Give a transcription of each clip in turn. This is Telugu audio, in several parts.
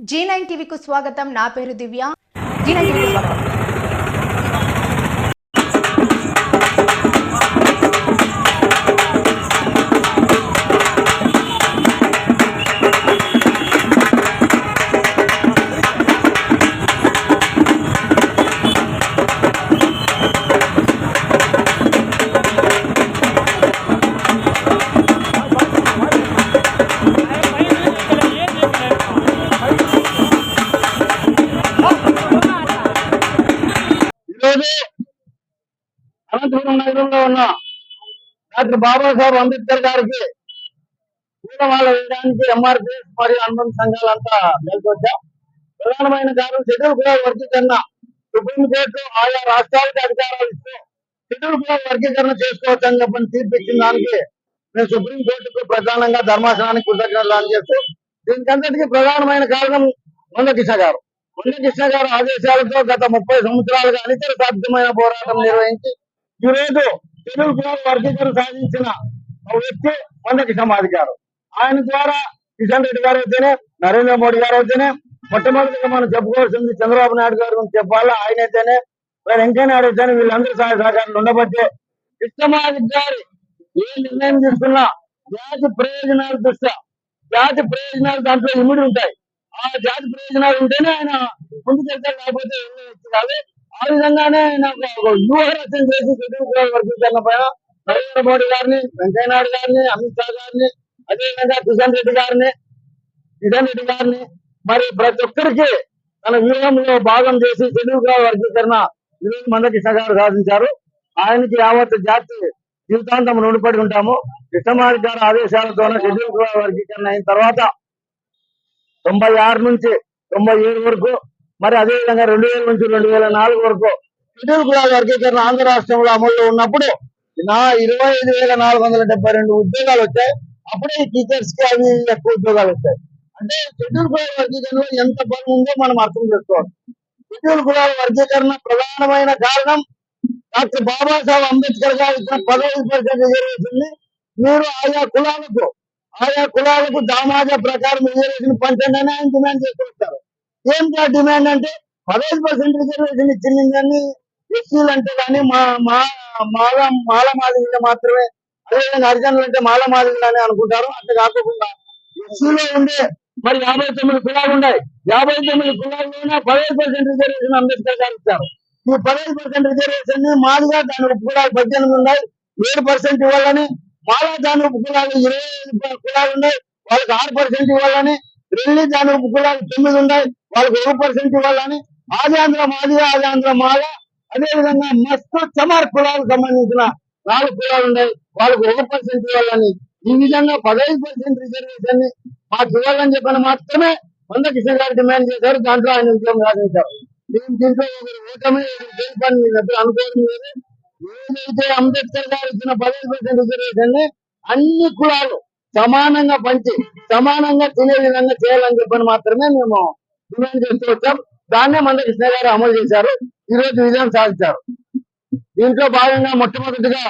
జీ నైన్ టీవీకు స్వాగతం. నా పేరు దివ్య. జీ నైన్ టీవీ స్వాగతం. అనంతపురం నగరంలో ఉన్న డాక్టర్ బాబాసాహెబ్ అంబేద్కర్ గారికి పూలమాల వేయడానికి ఎంఆర్పిఎస్ మరియు అనుబంధ సంఘాలంతా మేల్కొచ్చాం. ప్రధానమైన కారణం షెడ్యూల్ కులాల వర్గీకరణ. సుప్రీంకోర్టు ఆయా రాష్ట్రాలకు అధికారాలు ఇస్తూ షెడ్యూల్ కులాల వర్గీకరణ చేసుకోవచ్చని చెప్పని తీర్పు ఇచ్చిన దానికి నేను సుప్రీంకోర్టుకు ప్రధానంగా ధర్మాసనానికి కృతజ్ఞతలు అందజేస్తూ దీనికంతటికి ప్రధానమైన కారణం మంద గారు. మంద గారు ఆదేశాలతో గత ముప్పై సంవత్సరాలుగా అనితర సాధ్యమైన పోరాటం నిర్వహించి ఈ తెలుగు కులాల వర్గీకరణ సాధించిన వ్యక్తి మంద కిషమాది గారు. ఆయన ద్వారా కిషన్ రెడ్డి గారు అయితేనే నరేంద్ర మోడీ గారు అయితేనే మొట్టమొదటిగా మనం చెప్పుకోవాల్సింది చంద్రబాబు నాయుడు గారు గురించి చెప్పాలా? ఆయన అయితేనే మరి వెంకయ్య అయితేనే వీళ్ళందరూ సహాయ సహకారాలు ఉండబట్టే కృష్ణమాది గారు ఏ నిర్ణయం తీసుకున్నా జాతి ప్రయోజనాల దృష్ట్యా జాతి ప్రయోజనాలు దాంట్లో ఇమిడి ఉంటాయి. ఆ జాతి ప్రయోజనాలు ఉంటేనే ఆయన ముందుకెళ్తారు లేకపోతే కాదు ఆ విధంగానే నాకు ఒక- ఒక చేసి షెడ్యూల్ వర్గీకరణ పైన నరేంద్ర మోడీ గారిని వెంకయ్య నాయుడు గారిని అమిత్ షా గారిని అదేవిధంగా కిషన్ రెడ్డి గారిని కిషన్ రెడ్డి గారిని మరి ప్రతి ఒక్కరికి తన వ్యూహంలో భాగం చేసి తెలుగుగా వర్గీకరణ ఈరోజు మంద కిషణ గారు సాధించారు. ఆయనకి యావత్ జాతి జీవితాంతం రుణపడి ఉంటాము. కృష్ణమారి గారి ఆదేశాలతోనే షెడ్యూల్ వర్గీకరణ అయిన తర్వాత తొంభై ఆరు నుంచి తొంభై ఏడు వరకు మరి అదే విధంగా రెండు వేల నుంచి రెండు వేల నాలుగు వరకు షెడ్యూల్ కులాల వర్గీకరణ ఆంధ్ర రాష్ట్రంలో అమల్లో ఉన్నప్పుడు నా ఇరవై ఐదు వేల నాలుగు వందల డెబ్బై రెండు ఉద్యోగాలు వచ్చాయి. అప్పుడే టీచర్స్కి అవి ఎక్కువ ఉద్యోగాలు వచ్చాయి. అంటే షెడ్యూల్ కులాల వర్గీకరణలో ఎంత బలం ఉందో మనం అర్థం చేసుకోవాలి. షెడ్యూల్ కులాల వర్గీకరణ ప్రధానమైన కారణం డాక్టర్ బాబాసాహెబ్ అంబేద్కర్ గారు ఇచ్చిన పదవి పరిస్థితి జరుగుతుంది మీరు ఆయా కులాలకు ఆయా కులాలకు దామాజ ప్రకారం రిజర్వేషన్ పంచండి అని ఆయన డిమాండ్ చేసుకొస్తారు ఏంటి ఆ డిమాండ్ అంటే పదహైదు పర్సెంట్ రిజర్వేషన్ ఇచ్చింది ఎస్సీలు అంటే కానీ మా మా మాల మాల మాదిరిగా మాత్రమే. అదేవిధంగా హరిజనులు అంటే మాల మాదిరిగా అని అనుకుంటారు. అట్లా కాకుండా ఎస్సీలో ఉండే మరి యాభై తొమ్మిది కులాలు ఉన్నాయి. యాభై తొమ్మిది కులాల్లోనే పదహైదు పర్సెంట్ రిజర్వేషన్ అంబేద్కర్ గారు ఇచ్చారు. ఈ పదహైదు పర్సెంట్ రిజర్వేషన్ని మాదిగా దాని ఉపకులాలు పద్దెనిమిది ఉన్నాయి. ఏడు పర్సెంట్ ఇవ్వాలని మాలా దాని ఉపకులాలు ఇరవై కులాలు ఉన్నాయి. వాళ్ళకి ఆరు పర్సెంట్ ఇవ్వాలని రెండు దాని ఉపకులాలు తొమ్మిది ఉన్నాయి. వాళ్ళకి ఒక పర్సెంట్ ఇవ్వాలని ఆజాంధ్ర మాదిగా ఆజాంధ్ర మాల అదే విధంగా మస్తు చమార్ కులాలకు సంబంధించిన నాలుగు కులాలు ఉన్నాయి. వాళ్ళకి ఒక పర్సెంట్ ఇవ్వాలని ఈ విధంగా పదహైదు పర్సెంట్ రిజర్వేషన్ని మాకు ఇవ్వాలని చెప్పని మాత్రమే వంద కిషన్ గారు డిమాండ్ చేశారు. దాంట్లో ఆయన ఉద్యోగం సాధించారు దీని దీంట్లో ఓటమి గెలుపని అనుకోవడం లేదు. ఏదైతే అంబేద్కర్ గారు ఇచ్చిన పదహైదు పర్సెంట్ రిజర్వేషన్ని అన్ని కులాలు సమానంగా పంచి సమానంగా తినే విధంగా చేయాలని చెప్పని మాత్రమే మేము డిమాండ్ చేస్తూ వచ్చాం దాన్నే మంద కృష్ణ గారు అమలు చేశారు. ఈ రోజు విజయం సాధించారు. దీంట్లో భాగంగా మొట్టమొదటిగా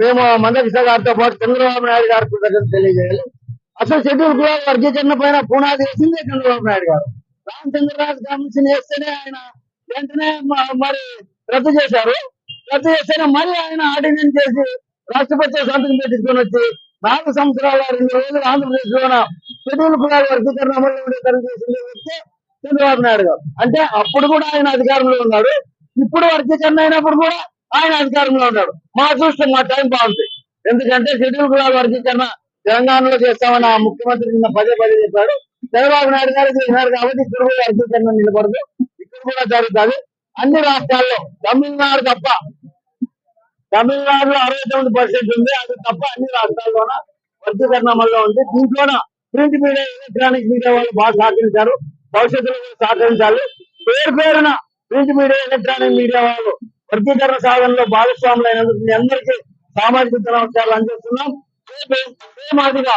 మేము మంద కృష్ణ గారితో పాటు చంద్రబాబు నాయుడు గారు తెలియజేయాలి. అసలు షెడ్యూల్ కూడా వర్గీకరణ పైన పునాది వేసిందే చంద్రబాబు నాయుడు గారు. రామచంద్రరాజు కమిషన్ వేస్తేనే ఆయన వెంటనే మరి రద్దు చేశారు. రద్దు చేస్తేనే మళ్ళీ ఆయన ఆర్డినెన్స్ చేసి రాష్ట్రపతి సంతకం పెట్టించుకొని వచ్చి నాలుగు సంవత్సరాల రెండు రోజులు ఆంధ్రప్రదేశ్ లోన షెడ్యూల్ కులాల వర్గీకరణ అమలు చేసింది వ్యక్తి చంద్రబాబు నాయుడు గారు. అంటే అప్పుడు కూడా ఆయన అధికారంలో ఉన్నాడు. ఇప్పుడు వర్గీకరణ అయినప్పుడు కూడా ఆయన అధికారంలో ఉన్నాడు. మా చూస్తే మా టైం బాగుంది. ఎందుకంటే షెడ్యూల్ కులాల వర్గీకరణ తెలంగాణలో చేస్తామని ఆ ముఖ్యమంత్రి నిన్న పదే పదే చెప్పాడు. చంద్రబాబు నాయుడు గారు చేసినారు కాబట్టి ఇక్కడ కూడా వర్గీకరణ నిలబడదు. ఇక్కడ కూడా జరుగుతుంది. అన్ని రాష్ట్రాల్లో తమిళనాడు తప్ప తమిళనాడులో అరవై తొమ్మిది పర్సెంట్ ఉంది. అది తప్ప అన్ని రాష్ట్రాల్లోన వర్గీకరణ అమల్లో ఉంది. దీంట్లోన ప్రింట్ మీడియా ఎలక్ట్రానిక్ మీడియా వాళ్ళు బాగా సహకరించారు. భవిష్యత్తులో సహకరించాలి పేరు పేరున ప్రింట్ మీడియా ఎలక్ట్రానిక్ మీడియా వాళ్ళు వర్గీకరణ సాధనలో భాగస్వాములు మీ అందరికీ సామాజిక నమస్కారాలు అందిస్తున్నాం. మాదిరిగా